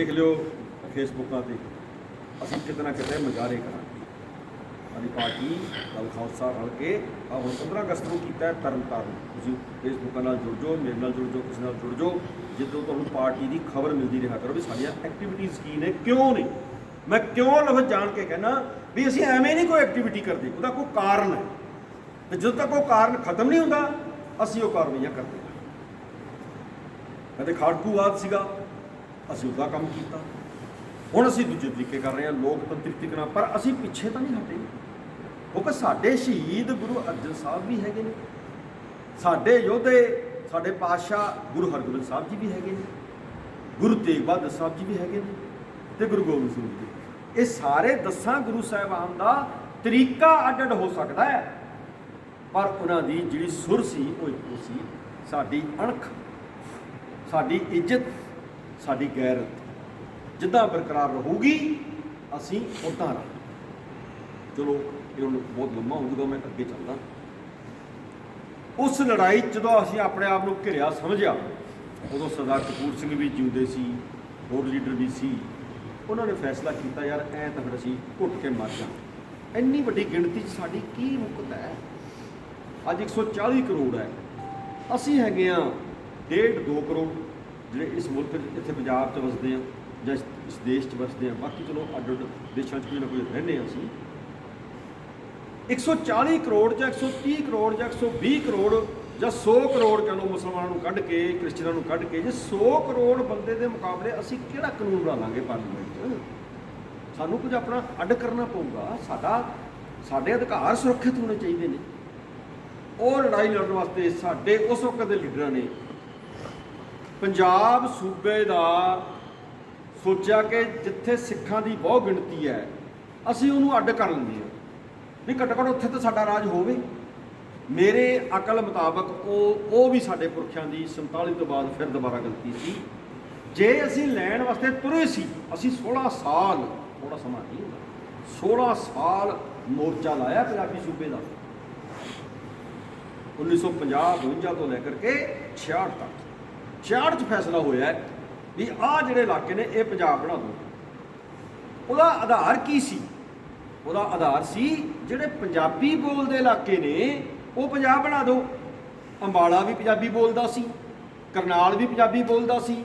ਦੇਖ ਲਿਓ ਫੇਸਬੁੱਕਾਂ ਤੇ। ਅਸੀਂ ਕਿਤੇ ਨਾ ਕਿਤੇ ਮਜ਼ਾਰੇ ਕਰਾਂਗੇ। ਸਾਡੀ ਪਾਰਟੀ ਦਲ ਖਾਲਸਾ ਰਲ ਕੇ ਆ ਹੁਣ 15 ਅਗਸਤ ਨੂੰ ਕੀਤਾ ਤਰਨਤਾਰਨ ਤੁਸੀਂ ਫੇਸਬੁੱਕਾਂ ਨਾਲ ਜੁੜ ਜਾਓ, ਮੇਰੇ ਨਾਲ ਜੁੜ ਜਾਓ, ਕਿਸੇ ਨਾਲ ਜੁੜ ਜਾਓ। ਜਿੱਦੋਂ ਤੁਹਾਨੂੰ ਪਾਰਟੀ ਦੀ ਖਬਰ ਮਿਲਦੀ ਰਿਹਾ ਕਰੋ ਵੀ ਸਾਡੀਆਂ ਐਕਟੀਵਿਟੀਜ਼ ਕੀ ਨੇ, ਕਿਉਂ ਨੇ? ਮੈਂ ਕਿਉਂ ਲਫ਼ਜ਼ ਜਾਣ ਕੇ ਕਹਿਣਾ ਵੀ ਅਸੀਂ ਐਵੇਂ ਨਹੀਂ ਕੋਈ ਐਕਟੀਵਿਟੀ ਕਰਦੇ, ਉਹਦਾ ਕੋਈ ਕਾਰਨ ਹੈ। ਤੇ ਜਦੋਂ ਤੱਕ ਉਹ ਕਾਰਨ ਖਤਮ ਨਹੀਂ ਹੁੰਦਾ, ਅਸੀਂ ਉਹ ਕਾਰਵਾਈਆਂ ਕਰਦੇ ਹਾਂ। ਕਦੇ ਖਾੜਕੂਵਾਦ ਸੀਗਾ। ਅਸੀਂ ਉਹਦਾ ਕੰਮ ਕੀਤਾ। ਹੁਣ ਅਸੀਂ ਦੂਜੇ ਤਰੀਕੇ ਕਰ ਰਹੇ ਹਾਂ ਲੋਕਤੰਤਰੀ ਤਰੀਕੇ ਨਾਲ। ਪਰ ਅਸੀਂ ਪਿੱਛੇ ਤਾਂ ਨਹੀਂ ਹਟੇ। ਕਿਉਂਕਿ ਸਾਡੇ ਸ਼ਹੀਦ ਗੁਰੂ ਅਰਜਨ ਸਾਹਿਬ ਵੀ ਹੈਗੇ ਨੇ। ਸਾਡੇ ਯੋਧੇ, ਸਾਡੇ ਪਾਤਸ਼ਾਹ ਗੁਰੂ ਹਰਗੋਬਿੰਦ ਸਾਹਿਬ ਜੀ ਵੀ ਹੈਗੇ ਨੇ। ਗੁਰੂ ਤੇਗ ਬਹਾਦਰ ਸਾਹਿਬ ਜੀ ਵੀ ਹੈਗੇ ਨੇ ਤੇ ਗੁਰੂ ਗੋਬਿੰਦ ਸਿੰਘ ਜੀ। ਇਹ ਸਾਰੇ ਦਸਾਂ ਗੁਰੂ ਸਾਹਿਬਾਨ ਦਾ ਤਰੀਕਾ ਅੱਡ-ਅੱਡ ਹੋ ਸਕਦਾ ਹੈ। ਪਰ ਉਹਨਾਂ ਦੀ ਜਿਹੜੀ ਸੁਰ ਸੀ, ਉਹ ਇੱਕੋ ਸੀ। ਸਾਡੀ ਅਣਖ, ਸਾਡੀ ਇੱਜ਼ਤ ਸਾਡੀ ਗੈਰਤ ਜਿੱਦਾਂ ਬਰਕਰਾਰ ਰਹੂਗੀ, ਅਸੀਂ ਉਦਾਂ ਰਹਾਂਗੇ। ਚਲੋ, ਇਹ ਹੁਣ ਬਹੁਤ ਲੰਮਾ ਹੋਊਗਾ, ਮੈਂ ਅੱਗੇ ਚੱਲਦਾ। ਉਸ ਲੜਾਈ 'ਚ ਜਦੋਂ ਅਸੀਂ ਆਪਣੇ ਆਪ ਨੂੰ ਘਿਰਿਆ, ਸਮਝਿਆ, ਉਦੋਂ ਸਰਦਾਰ ਕਪੂਰ ਸਿੰਘ ਵੀ ਜਿਉਂਦੇ ਸੀ, ਹੋਰ ਲੀਡਰ ਵੀ ਸੀ। ਉਹਨਾਂ ਨੇ ਫੈਸਲਾ ਕੀਤਾ, ਯਾਰ, ਐ ਤਾਂ ਫਿਰ ਅਸੀਂ ਘੁੱਟ ਕੇ ਮਰ ਜਾ ਇੰਨੀ ਵੱਡੀ ਗਿਣਤੀ 'ਚ ਸਾਡੀ ਕੀ ਮੁਕਤ ਹੈ? ਅੱਜ 140 ਕਰੋੜ ਹੈ। ਅਸੀਂ ਹੈਗੇ ਆ ਡੇਢ 2 ਕਰੋੜ। ਜਿਹੜੇ ਇਸ ਮੁਲਕ 'ਚ ਇੱਥੇ ਪੰਜਾਬ 'ਚ ਵਸਦੇ ਆ ਜਾਂ ਇਸ ਦੇਸ਼ 'ਚ ਵਸਦੇ ਆ, ਬਾਕੀ ਚਲੋ ਅੱਡ ਅੱਡ ਦੇਸ਼ਾਂ 'ਚ ਕੋਈ ਨਾ ਕੋਈ ਰਹਿੰਦੇ ਆ ਅਸੀਂ। 140 ਕਰੋੜ ਜਾਂ 130 ਕਰੋੜ ਜਾਂ 120 ਕਰੋੜ ਜਾਂ 100 ਕਰੋੜ ਕਹ ਲਓ ਮੁਸਲਮਾਨਾਂ ਨੂੰ ਕੱਢ ਕੇ ਕ੍ਰਿਸਚੀਅਨਾਂ ਨੂੰ ਕੱਢ ਕੇ, ਜੇ 100 ਕਰੋੜ ਬੰਦੇ ਦੇ ਮੁਕਾਬਲੇ ਅਸੀਂ ਕਿਹੜਾ ਕਾਨੂੰਨ ਬਣਾ ਲਾਂਗੇ ਪਾਰਲੀਮੈਂਟ 'ਚ? ਸਾਨੂੰ ਕੁਝ ਆਪਣਾ ਅੱਡ ਕਰਨਾ ਪਊਗਾ। ਸਾਡਾ, ਸਾਡੇ ਅਧਿਕਾਰ ਸੁਰੱਖਿਅਤ ਹੋਣੇ ਚਾਹੀਦੇ ਨੇ। ਉਹ ਲੜਾਈ ਲੜਨ ਵਾਸਤੇ ਸਾਡੇ, ਉਸ ਵਕਤ ਦੇ ਲੀਡਰਾਂ ਨੇ ਪੰਜਾਬ ਸੂਬੇ ਦਾ ਸੋਚਿਆ ਕਿ ਜਿੱਥੇ ਸਿੱਖਾਂ ਦੀ ਬਹੁ ਗਿਣਤੀ ਹੈ, ਅਸੀਂ ਉਹਨੂੰ ਅੱਡ ਕਰ ਲੈਂਦੇ ਹਾਂ। ਵੀ ਘੱਟੋ ਘੱਟ ਉੱਥੇ ਤਾਂ ਸਾਡਾ ਰਾਜ ਹੋਵੇ। ਮੇਰੇ ਅਕਲ ਮੁਤਾਬਕ ਉਹ ਉਹ ਵੀ ਸਾਡੇ ਪੁਰਖਿਆਂ ਦੀ 47 ਤੋਂ ਬਾਅਦ ਫਿਰ ਦੁਬਾਰਾ ਗਲਤੀ ਸੀ। ਜੇ ਅਸੀਂ ਲੈਣ ਵਾਸਤੇ ਤੁਰੇ ਸੀ, ਅਸੀਂ 16 ਸਾਲ ਥੋੜਾ ਸਮਾਂ ਨਹੀਂ ਹੁੰਦਾ 16 ਸਾਲ ਮੋਰਚਾ ਲਾਇਆ ਪੰਜਾਬੀ ਸੂਬੇ ਦਾ। 1950 52 ਤੋਂ ਲੈ ਕਰਕੇ 66 ਤੱਕ। 66 ਚ ਫੈਸਲਾ ਹੋਇਆ ਵੀ ਆਹ ਜਿਹੜੇ ਇਲਾਕੇ ਨੇ, ਇਹ ਪੰਜਾਬ ਬਣਾ ਦਿਓ ਉਹਦਾ ਆਧਾਰ ਕੀ ਸੀ? ਉਹਦਾ ਆਧਾਰ ਸੀ, ਜਿਹੜੇ ਪੰਜਾਬੀ ਬੋਲਦੇ ਇਲਾਕੇ ਨੇ, ਉਹ ਪੰਜਾਬ ਬਣਾ ਦਿਓ ਅੰਬਾਲਾ ਵੀ ਪੰਜਾਬੀ ਬੋਲਦਾ ਸੀ, ਕਰਨਾਲ ਵੀ ਪੰਜਾਬੀ ਬੋਲਦਾ ਸੀ,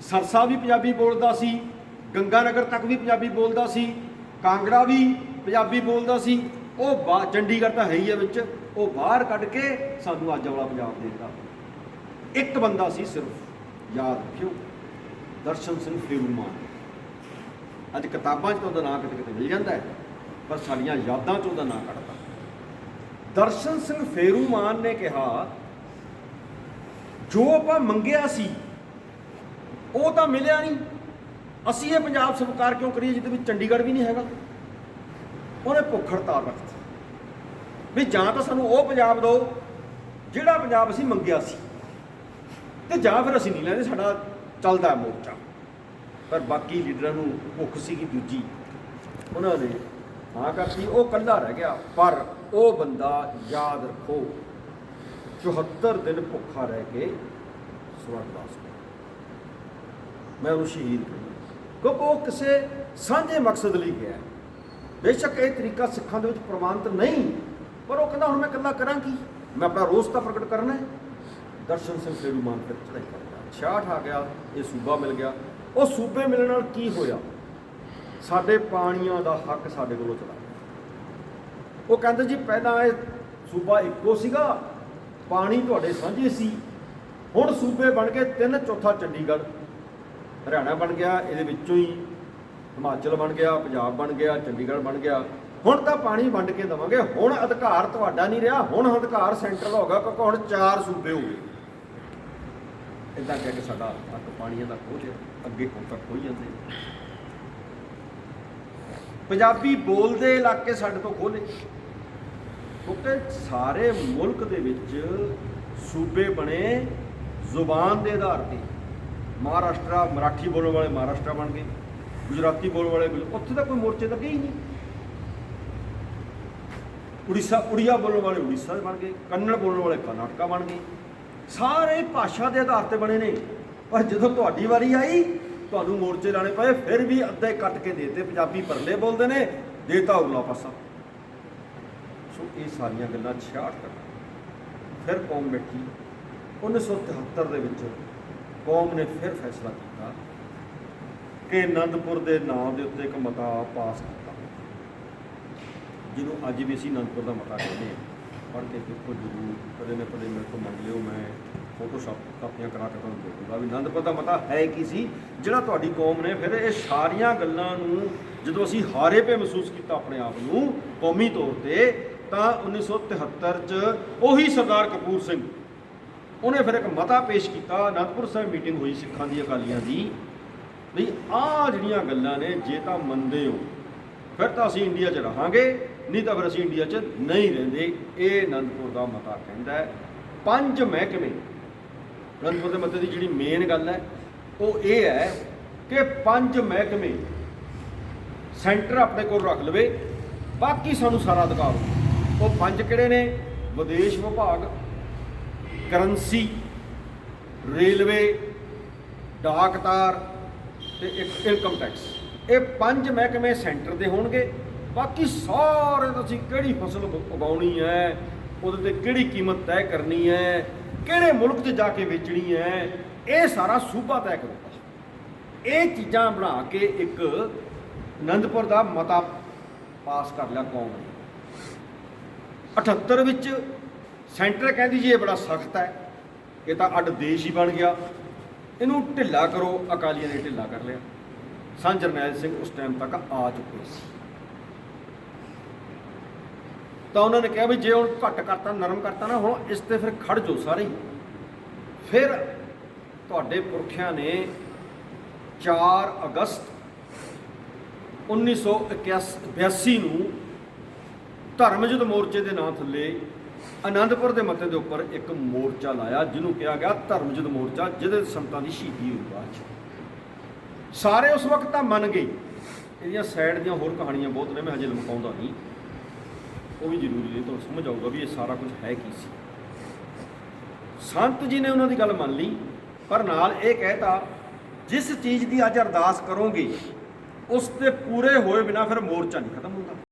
ਸਰਸਾ ਵੀ ਪੰਜਾਬੀ ਬੋਲਦਾ ਸੀ, ਗੰਗਾਨਗਰ ਤੱਕ ਵੀ ਪੰਜਾਬੀ ਬੋਲਦਾ ਸੀ, ਕਾਂਗੜਾ ਵੀ ਪੰਜਾਬੀ ਬੋਲਦਾ ਸੀ। ਉਹ ਬਾ- ਚੰਡੀਗੜ੍ਹ ਤਾਂ ਹੈ ਹੀ ਹੈ ਵਿੱਚ, ਉਹ ਬਾਹਰ ਕੱਢ ਕੇ ਸਾਨੂੰ ਅੱਜ ਵਾਲਾ ਪੰਜਾਬ ਦੇ ਦਿੱਤਾ ਇੱਕ ਬੰਦਾ ਸੀ ਸਿਰਫ। ਯਾਦ ਰੱਖਿਓ, ਦਰਸ਼ਨ ਸਿੰਘ ਫੇਰੂਮਾਨ ਅੱਜ ਕਿਤਾਬਾਂ 'ਚ ਤਾਂ ਉਹਦਾ ਨਾਂ ਕਿਤੇ ਕਿਤੇ ਮਿਲ ਜਾਂਦਾ ਹੈ, ਪਰ ਸਾਡੀਆਂ ਯਾਦਾਂ 'ਚ ਉਹਦਾ ਨਾਂ ਕੱਢਦਾ ਦਰਸ਼ਨ ਸਿੰਘ ਫੇਰੂਮਾਨ ਨੇ ਕਿਹਾ, ਜੋ ਆਪਾਂ ਮੰਗਿਆ ਸੀ, ਉਹ ਤਾਂ ਮਿਲਿਆ ਨਹੀਂ। ਅਸੀਂ ਇਹ ਪੰਜਾਬ ਸਰਕਾਰ ਕਿਉਂ ਕਰੀਏ, ਜਿਹਦੇ ਵਿੱਚ ਚੰਡੀਗੜ੍ਹ ਵੀ ਨਹੀਂ ਹੈਗਾ? ਉਹਨੇ ਭੁੱਖ ਹੜਤਾਲ ਰੱਖਤੀ। ਵੀ ਜਾਂ ਤਾਂ ਸਾਨੂੰ ਉਹ ਪੰਜਾਬ ਦਿਓ, ਜਿਹੜਾ ਪੰਜਾਬ ਅਸੀਂ ਮੰਗਿਆ ਸੀ। ਤੇ ਜਾਂ ਫਿਰ ਅਸੀਂ ਨਹੀਂ ਲੈਂਦੇ, ਸਾਡਾ ਚੱਲਦਾ ਮੋਰਚਾ। ਪਰ ਬਾਕੀ ਲੀਡਰਾਂ ਨੂੰ ਭੁੱਖ ਸੀਗੀ ਦੂਜੀ। ਉਹਨਾਂ ਨੇ ਹਾਂ ਕਰਤੀ, ਉਹ ਕੱਲਾ ਰਹਿ ਗਿਆ, ਪਰ ਉਹ ਬੰਦਾ ਯਾਦ ਰੱਖੋ 74 ਦਿਨ ਭੁੱਖਾ ਰਹਿ ਕੇ ਸਵਰਗਵਾਸ ਹੋ ਮੈਂ ਉਹਨੂੰ ਸ਼ਹੀਦ ਕਹਿੰਦਾ ਕਿਉਂਕਿ ਉਹ ਕਿਸੇ ਸਾਂਝੇ ਮਕਸਦ ਲਈ ਗਿਆ ਬੇਸ਼ੱਕ ਇਹ ਤਰੀਕਾ ਸਿੱਖਾਂ ਦੇ ਵਿੱਚ ਪ੍ਰਵਾਨਿਤ ਨਹੀਂ, ਪਰ ਉਹ ਕਹਿੰਦਾ, ਹੁਣ ਮੈਂ ਇਕੱਲਾ ਕਰਾਂ ਕੀ? ਮੈਂ ਆਪਣਾ ਰੋਸ ਤਾਂ ਪ੍ਰਗਟ ਕਰਨਾ ਹੈ। ਦਰਸ਼ਨ ਸਿੰਘ ਫੇਰੂਮਾਨ ਫਿਰ ਚੜਾਈ ਕਰ ਗਿਆ 66 ਆ ਗਿਆ, ਇਹ ਸੂਬਾ ਮਿਲ ਗਿਆ। ਉਹ ਸੂਬੇ ਮਿਲਣ ਨਾਲ ਕੀ ਹੋਇਆ? ਸਾਡੇ ਪਾਣੀਆਂ ਦਾ ਹੱਕ ਸਾਡੇ ਕੋਲੋਂ ਚਲਾ ਗਿਆ। ਉਹ ਕਹਿੰਦੇ ਜੀ, ਪਹਿਲਾਂ ਇਹ ਸੂਬਾ ਇੱਕੋ ਸੀਗਾ, ਪਾਣੀ ਤੁਹਾਡੇ ਸਾਂਝੇ ਸੀ। ਹੁਣ ਸੂਬੇ ਬਣ ਗਏ ਤਿੰਨ, ਚੌਥਾ ਚੰਡੀਗੜ੍ਹ। ਹਰਿਆਣਾ ਬਣ ਗਿਆ, ਇਹਦੇ ਵਿੱਚੋਂ ਹੀ ਹਿਮਾਚਲ ਬਣ ਗਿਆ, ਪੰਜਾਬ ਬਣ ਗਿਆ, ਚੰਡੀਗੜ੍ਹ ਬਣ ਗਿਆ। ਹੁਣ ਤਾਂ ਪਾਣੀ ਵੰਡ ਕੇ ਦਵਾਂਗੇ। ਹੁਣ ਅਧਿਕਾਰ ਤੁਹਾਡਾ ਨਹੀਂ ਰਿਹਾ। ਹੁਣ ਅਧਿਕਾਰ ਸੈਂਟਰ ਸੈਂਟਰਲ ਹੋਗਾ ਕਿਉਂਕਿ ਹੁਣ ਚਾਰ ਸੂਬੇ ਹੋ ਗਏ। ਇਦਾਂ ਕਹਿ ਕੇ ਸਾਡਾ ਹੱਕ ਪਾਣੀਆਂ ਦਾ ਖੋਜ ਅੱਗੇ ਹੁਣ ਤੱਕ ਹੋਈ ਜਾਂਦੇ। ਪੰਜਾਬੀ ਬੋਲਦੇ ਇਲਾਕੇ ਸਾਡੇ ਤੋਂ ਖੋਲੇ ਕਿਉਂਕਿ ਸਾਰੇ ਮੁਲਕ ਦੇ ਵਿੱਚ ਸੂਬੇ ਬਣੇ ਜ਼ੁਬਾਨ ਦੇ ਆਧਾਰ ਤੇ। ਮਹਾਰਾਸ਼ਟਰ, ਮਰਾਠੀ ਬੋਲਣ ਵਾਲੇ ਮਹਾਰਾਸ਼ਟਰ ਬਣ ਗਏ, ਗੁਜਰਾਤੀ ਬੋਲਣ ਵਾਲੇ ਗੁਜ- ਉੱਥੇ ਤਾਂ ਕੋਈ ਮੋਰਚੇ ਲੱਗੇ ਹੀ ਨਹੀਂ। ਉੜੀਸਾ, ਉੜੀਆ ਬੋਲਣ ਵਾਲੇ ਉੜੀਸਾ ਬਣ ਗਏ, ਕੰਨੜ ਬੋਲਣ ਵਾਲੇ ਕਰਨਾਟਕਾ ਬਣ ਗਏ। ਸਾਰੇ ਭਾਸ਼ਾ ਦੇ ਆਧਾਰ ਤੇ ਬਣੇ ਨੇ। ਪਰ ਜਦੋਂ ਤੁਹਾਡੀ ਵਾਰੀ ਆਈ, ਤੁਹਾਨੂੰ ਮੋਰਚੇ ਲਾਣੇ ਪਏ, ਫਿਰ ਵੀ ਅੱਧੇ ਕੱਟ ਕੇ ਦੇਤੇ। ਪੰਜਾਬੀ ਪਰਲੇ ਬੋਲਦੇ ਨੇ ਦੇਤਾ ਉਗਲਾ ਪਾਸਾ। ਸੋ ਇਹ ਸਾਰੀਆਂ ਗੱਲਾਂ 66 ਤੱਕ ਫਿਰ ਕੌਮ ਬੈਠੀ 1973 ਦੇ ਵਿੱਚ ਕੌਮ ਨੇ ਫਿਰ ਫੈਸਲਾ ਕੀਤਾ ਕਿ ਅਨੰਦਪੁਰ ਦੇ ਨਾਮ ਦੇ ਉੱਤੇ ਇੱਕ ਮਤਾ ਪਾਸ ਕੀਤਾ। ਜਿਹਨੂੰ ਅੱਜ ਵੀ ਅਸੀਂ ਅਨੰਦਪੁਰ ਦਾ ਮਤਾ ਕਹਿੰਦੇ ਹਾਂ। ਪੜ੍ਹ ਕੇ ਦੇਖੋ ਜ਼ਰੂਰ ਕਦੇ ਨਾ ਕਦੇ ਮੇਰੇ ਤੋਂ ਮੰਗ ਲਿਓ, ਮੈਂ ਫੋਟੋਸ਼ਾਪ ਕਾਪੀਆਂ ਕਰਾ ਕੇ ਤੁਹਾਨੂੰ ਦੇ ਦੂੰਗਾ। ਵੀ ਆਨੰਦਪੁਰ ਦਾ ਮਤਾ ਹੈ ਕੀ ਸੀ? ਜਿਹੜਾ ਤੁਹਾਡੀ ਕੌਮ ਨੇ ਫਿਰ ਇਹ ਸਾਰੀਆਂ ਗੱਲਾਂ ਨੂੰ ਜਦੋਂ ਅਸੀਂ ਹਾਰੇ ਪਏ ਮਹਿਸੂਸ ਕੀਤਾ ਆਪਣੇ ਆਪ ਨੂੰ ਕੌਮੀ ਤੌਰ ਤੇ, ਤਾਂ 1973 ਚ ਉਹੀ ਸਰਦਾਰ ਕਪੂਰ ਸਿੰਘ, ਉਹਨੇ ਫਿਰ ਇੱਕ ਮਤਾ ਪੇਸ਼ ਕੀਤਾ, ਅਨੰਦਪੁਰ ਸਾਹਿਬ ਮੀਟਿੰਗ ਹੋਈ ਸਿੱਖਾਂ ਦੀ ਅਕਾਲੀਆਂ ਦੀ, ਵੀ ਆਹ ਜਿਹੜੀਆਂ ਗੱਲਾਂ ਨੇ, ਜੇ ਤਾਂ ਮੰਨਦੇ ਹੋ, ਫਿਰ ਤਾਂ ਅਸੀਂ ਇੰਡੀਆ 'ਚ ਰਹਾਂਗੇ। ਨਹੀਂ ਤਾਂ ਫਿਰ ਅਸੀਂ ਇੰਡੀਆ 'ਚ ਨਹੀਂ ਰਹਿੰਦੇ। ਇਹ ਅਨੰਦਪੁਰ ਦਾ ਮਤਾ ਕਹਿੰਦਾ ਹੈ। ਪੰਜ ਮਹਿਕਮੇ, ਅਨੰਦਪੁਰ ਦੇ ਮਤੇ ਦੀ ਜਿਹੜੀ ਮੇਨ ਗੱਲ ਹੈ, ਉਹ ਇਹ ਹੈ ਕਿ ਪੰਜ ਮਹਿਕਮੇ ਸੈਂਟਰ ਆਪਣੇ ਕੋਲ ਰੱਖ ਲਵੇ। ਬਾਕੀ ਸਾਨੂੰ ਸਾਰਾ ਅਧਿਕਾਰ ਉਹ ਪੰਜ ਕਿਹੜੇ ਨੇ? ਵਿਦੇਸ਼ ਵਿਭਾਗ, ਕਰੰਸੀ, ਰੇਲਵੇ, ਡਾਕਤਾਰ ਤੇ ਇੱਕ ਇਨਕਮ ਟੈਕਸ ਇਹ ਪੰਜ ਮਹਿਕਮੇ ਸੈਂਟਰ ਦੇ ਹੋਣਗੇ। ਬਾਕੀ ਸਾਰੇ ਦਾ ਅਸੀਂ ਕਿਹੜੀ ਫਸਲ ਉਗ- ਉਗਾਉਣੀ ਹੈ, ਉਹਦੇ ਤੇ ਕਿਹੜੀ ਕੀਮਤ ਤੈਅ ਕਰਨੀ ਹੈ, ਕਿਹੜੇ ਮੁਲਕ 'ਚ ਜਾ ਕੇ ਵੇਚਣੀ ਹੈ, ਇਹ ਸਾਰਾ ਸੂਬਾ ਤੈਅ ਕਰੂਗਾ ਇਹ ਚੀਜ਼ਾਂ ਬਣਾ ਕੇ ਇੱਕ ਆਨੰਦਪੁਰ ਦਾ ਮਤਾ ਪਾਸ ਕਰ ਲਿਆ ਕੌਮ ਨੇ। 78 ਵਿੱਚ ਸੈਂਟਰ ਕਹਿੰਦੀ ਜੀ ਇਹ ਬੜਾ ਸਖਤ ਹੈ, ਇਹ ਤਾਂ ਅੱਡ ਦੇਸ਼ ਹੀ ਬਣ ਗਿਆ। ਇਹਨੂੰ ਢਿੱਲਾ ਕਰੋ, ਅਕਾਲੀਆਂ ਨੇ ਢਿੱਲਾ ਕਰ ਲਿਆ। ਸਾਂਝ ਜਰਨੈਲ ਸਿੰਘ ਉਸ ਟਾਈਮ ਤੱਕ ਆ ਚੁੱਕੇ ਸੀ। ਤਾਂ ਉਹਨਾਂ ਨੇ ਕਿਹਾ ਵੀ ਜੇ ਹੁਣ ਘੱਟ ਕਰਤਾ, ਨਰਮ ਕਰਤਾ ਨਾ, ਹੁਣ ਇਸ ਤੇ ਫਿਰ ਖੜ ਜਾਓ ਸਾਰੇ ਹੀ। ਫਿਰ ਤੁਹਾਡੇ ਪੁਰਖਿਆਂ ਨੇ 4 ਅਗਸਤ 1982 ਨੂੰ ਧਰਮ ਯੁੱਧ ਮੋਰਚੇ ਦੇ ਨਾਂ ਥੱਲੇ ਆਨੰਦਪੁਰ ਦੇ ਮੱਤੇ ਦੇ ਉੱਪਰ ਇੱਕ ਮੋਰਚਾ ਲਾਇਆ, ਜਿਹਨੂੰ ਕਿਹਾ ਗਿਆ ਧਰਮ ਯੁੱਧ ਮੋਰਚਾ, ਜਿਹਦੇ ਸੰਤਾਂ ਦੀ ਸ਼ਹੀਦੀ ਹੋਈ ਬਾਅਦ ਸਾਰੇ ਉਸ ਵਕਤ ਤਾਂ ਮੰਨ ਗਏ। ਇਹਦੀਆਂ ਸਾਈਡ ਦੀਆਂ ਹੋਰ ਕਹਾਣੀਆਂ ਬਹੁਤ ਨੇ, ਮੈਂ ਹਜੇ ਲਮਕਾਉਂਦਾ ਨਹੀਂ। ਉਹ ਵੀ ਜ਼ਰੂਰੀ ਹੈ ਤੁਹਾਨੂੰ ਸਮਝ ਆਊਗਾ ਵੀ ਇਹ ਸਾਰਾ ਕੁਝ ਹੈ ਕੀ ਸੀ। ਸੰਤ ਜੀ ਨੇ ਉਹਨਾਂ ਦੀ ਗੱਲ ਮੰਨ ਲਈ, ਪਰ ਨਾਲ ਇਹ ਕਹਿਤਾ ਜਿਸ ਚੀਜ਼ ਦੀ ਅੱਜ ਅਰਦਾਸ ਕਰੋਗੇ ਉਸ ਤੇ ਪੂਰੇ ਹੋਏ ਬਿਨਾ ਫਿਰ ਮੋਰਚਾ ਨਹੀਂ ਖਤਮ ਹੁੰਦਾ।